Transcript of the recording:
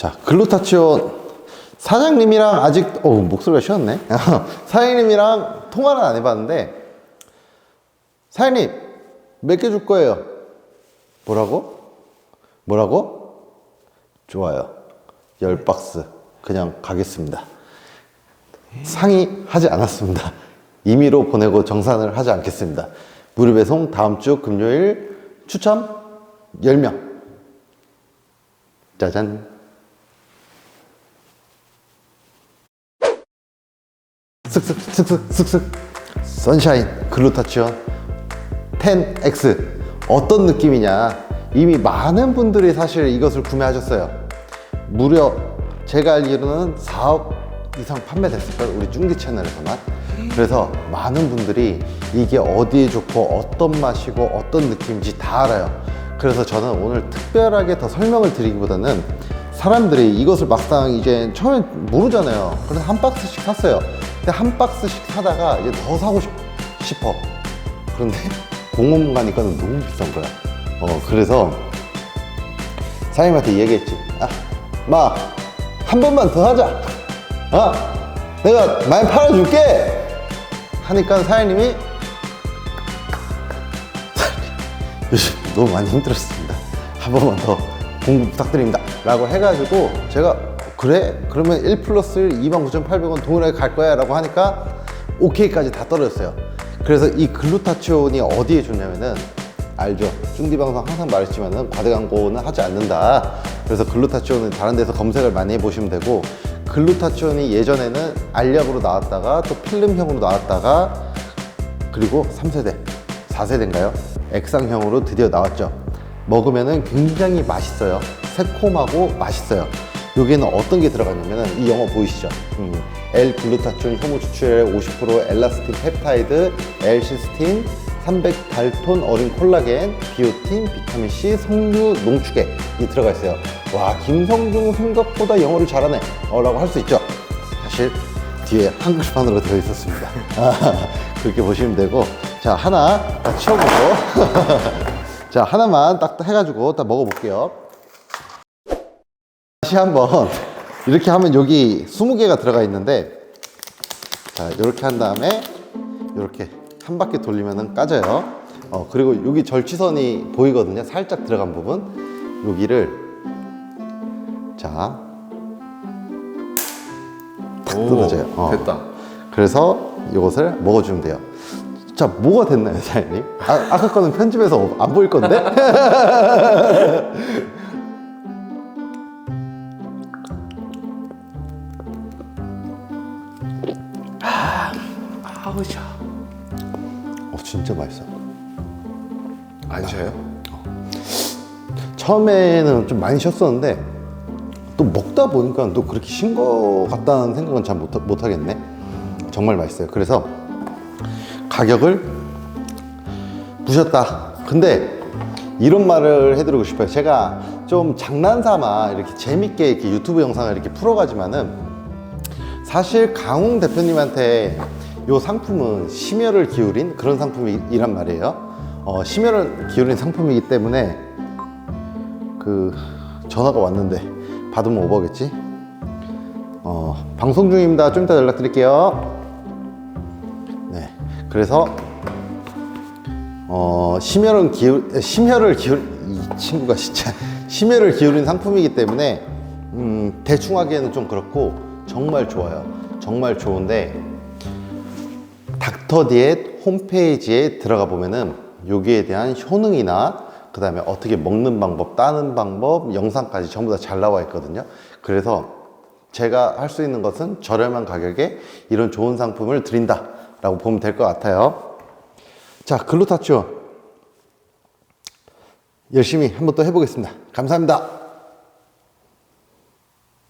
자, 글루타치온 사장님이랑 아직 어 목소리가 쉬었네. 사장님이랑 통화는 안 해봤는데 사장님 몇 개 줄 거예요? 뭐라고? 뭐라고? 좋아요. 열 박스 그냥 가겠습니다. 상의하지 않았습니다. 임의로 보내고 정산을 하지 않겠습니다. 무료 배송 다음 주 금요일 추첨 10명. 짜잔. 슥슥슥슥 슥슥 선샤인 글루타치온 10X 어떤 느낌이냐? 이미 많은 분들이 사실 이것을 구매하셨어요. 무려 제가 알기로는 4억 이상 판매됐을까요 우리 쭝디 채널에서만. 그래서 많은 분들이 이게 어디에 좋고 어떤 맛이고 어떤 느낌인지 다 알아요. 그래서 저는 오늘 특별하게 더 설명을 드리기보다는 사람들이 이것을 막상 이제 처음에 모르잖아요. 그래서 한 박스씩 샀어요. 근데 한 박스씩 사다가 이제 더 사고 싶, 싶어. 그런데 공원 가니까는 너무 비싼 거야. 어, 그래서 사장님한테 얘기했지. 아, 마, 한 번만 더 하자. 어, 내가 많이 팔아줄게. 하니까 사장님이 요즘 너무 많이 힘들었습니다. 한 번만 더 공부 부탁드립니다. 라고 해가지고 제가 그래? 그러면 1 플러스 1 29,800원 동일하게 갈 거야 라고 하니까 오케이까지 다 떨어졌어요. 그래서 이 글루타치온이 어디에 좋냐면은 알죠? 중디 방송 항상 말했지만은 과대 광고는 하지 않는다. 그래서 글루타치온은 다른 데서 검색을 많이 해보시면 되고 글루타치온이 예전에는 알약으로 나왔다가 또 필름형으로 나왔다가 그리고 3세대, 4세대인가요? 액상형으로 드디어 나왔죠. 먹으면은 굉장히 맛있어요. 새콤하고 맛있어요. 여기에는 어떤 게 들어가냐면은 이 영어 보이시죠? 음, L 글루타치온 효모 추출액 50% 엘라스틴 펩타이드, L 시스틴, 300 달톤 어린 콜라겐, 비오틴, 비타민 C, 석류, 농축액이 들어가 있어요. 와 김성중 생각보다 영어를 잘하네. 어, 라고 할 수 있죠. 사실 뒤에 한글판으로 되어 있었습니다. 그렇게 보시면 되고 자 하나 딱 치워보고 자 하나만 딱 해가지고 딱 먹어볼게요. 다시 한번 이렇게 하면 여기 20개가 들어가 있는데 자 이렇게 한 다음에 이렇게 한 바퀴 돌리면은 까져요. 어 그리고 여기 절취선이 보이거든요. 살짝 들어간 부분 여기를 자탁 떨어져요. 어. 됐다. 그래서 이것을 먹어주면 돼요. 자, 뭐가 됐나요, 사장님? 아, 아까 거는 편집해서 안 보일 건데? 아우샤. 어, 진짜 맛있어. 안 쉬어요? 처음에는 좀 많이 쉬었었는데, 또 먹다 보니까 또 그렇게 신거 같다는 생각은 잘 못, 못 하겠네. 정말 맛있어요. 그래서 가격을 부셨다. 근데 이런 말을 해드리고 싶어요. 제가 좀 장난삼아 이렇게 재밌게 이렇게 유튜브 영상을 이렇게 풀어가지만은 사실 강웅 대표님한테 이 상품은 심혈을 기울인 그런 상품이란 말이에요. 어, 심혈을 기울인 상품이기 때문에 그 전화가 왔는데 받으면 오버겠지? 어, 방송 중입니다. 좀 이따 연락드릴게요. 네. 그래서 어, 심혈은 기울 심혈을 기울 이 친구가 진짜 심혈을 기울인 상품이기 때문에 음, 대충 하기에는 좀 그렇고 정말 좋아요. 정말 좋은데 닥터 디엣 홈페이지에 들어가 보면은 여기에 대한 효능이나 그 다음에 어떻게 먹는 방법, 따는 방법, 영상까지 전부 다 잘 나와 있거든요. 그래서 제가 할 수 있는 것은 저렴한 가격에 이런 좋은 상품을 드린다 라고 보면 될 것 같아요. 자, 글루타치온 열심히 한번 또 해보겠습니다. 감사합니다.